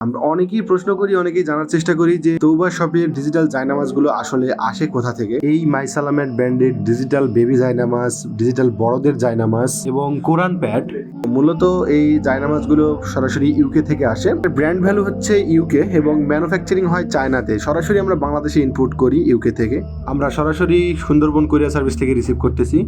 আমরা অনেকেই প্রশ্ন করি, অনেকেই জানার চেষ্টা করি যে তৌবা শপের ডিজিটাল জায়নামাজগুলো আসলে আসে কোথা থেকে? এই মাইসালামেট ব্র্যান্ডের ডিজিটাল বেবি জায়নামাজ ডিজিটাল বড়দের জায়নামাজ এবং কোরআন প্যাড মূলত এই জায়নামাজগুলো সরাসরি ইউকে থেকে আসে। ব্র্যান্ড ভ্যালু হচ্ছে ইউকে এবং ম্যানুফ্যাকচারিং হয় চায়নাতে। সরাসরি আমরা বাংলাদেশে ইনপুট করি ইউকে থেকে। আমরা সরাসরি সুন্দরবন কোরিয়া সার্ভিস থেকে রিসিভ করতেছি।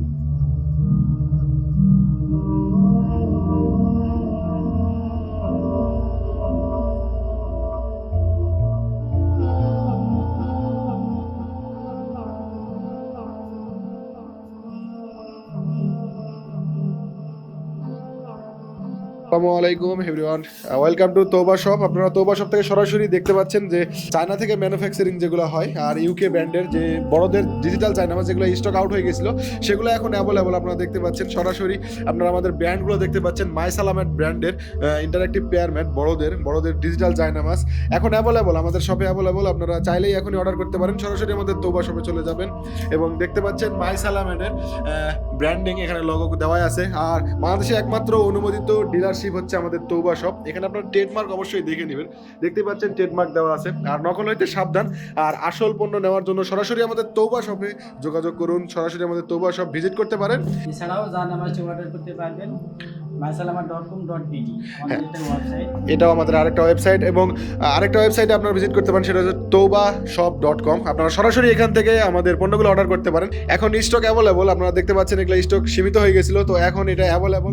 আসসালামু আলাইকুম everyone welcome to Toba shop আপনারা তোবা শপ থেকে সরাসরি দেখতে পাচ্ছেন যে চায়না থেকে ম্যানুফ্যাকচারিং যেগুলো হয় আর ইউকে ব্র্যান্ডের যে বড়দের ডিজিটাল চায়নামাজ যেগুলো স্টক আউট হয়ে গেছিল, সেগুলো এখন অ্যাভেলেবল আপনারা দেখতে পাচ্ছেন। সরাসরি আপনারা আমাদের ব্র্যান্ডগুলো দেখতে পাচ্ছেন মাই সালামেট ব্র্যান্ডের ইন্টারাক্টিভ পেয়ার ম্যাট বড়দের বড়দের ডিজিটাল চায়নামাজ এখন অ্যাভেলেবল আমাদের শপে অ্যাভেলেবল আপনারা চাইলেই এখনই অর্ডার করতে পারেন। সরাসরি আমাদের তোবা শপে চলে যাবেন এবং দেখতে পাচ্ছেন মাই সালামেটের ব্র্যান্ডিং এখানে লগো দেওয়াই আছে। আর বাংলাদেশে একমাত্র অনুমোদিত ডিলারশিপ হচ্ছে আমাদের তৌবা শপ এখানে আপনার ট্রেডমার্ক অবশ্যই দেখে নেবেন। দেখতে পাচ্ছেন ট্রেডমার্ক দেওয়া আছে। আর নকল হইতে সাবধান। আর আসল পণ্য নেওয়ার জন্য সরাসরি আমাদের তৌবা শপে যোগাযোগ করুন। সরাসরি আমাদের তৌবা শপ ভিজিট করতে পারেন। এছাড়াও যা নামাজ অর্ডার করতে পারবেন। ওয়েবসাইট এটাও আমাদের আরেকটা ওয়েবসাইট এবং আরেকটা ওয়েবসাইটে আপনারা ভিজিট করতে পারেন সেটা হচ্ছে তোবা শপ ডট কম আপনারা সরাসরি এখান থেকে আমাদের পণ্যগুলো অর্ডার করতে পারেন। এখন স্টক অ্যাভেলেবল আপনারা দেখতে পাচ্ছেন এগুলো স্টক সীমিত হয়ে গেছিল তো এখন এটা অ্যাভেলেবল